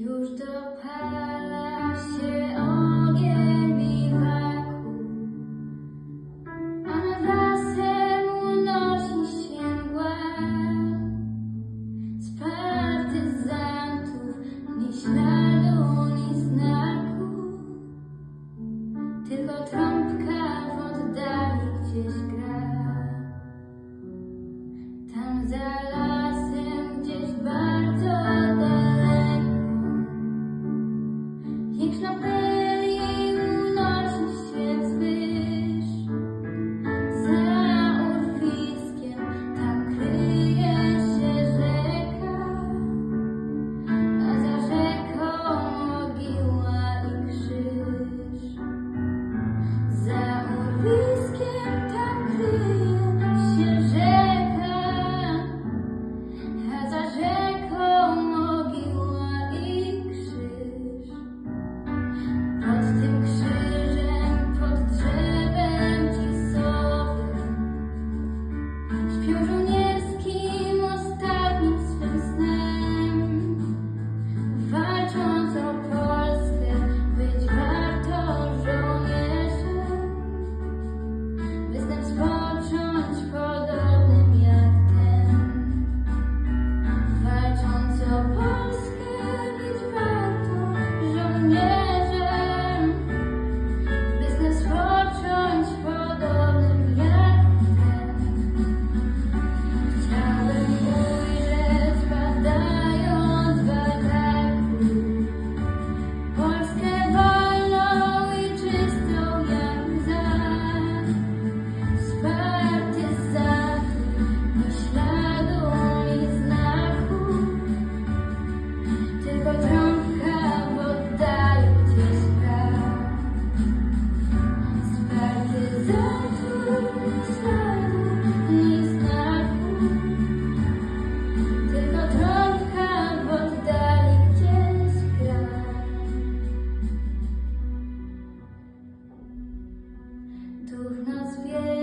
Już dopala się Duch nas wie,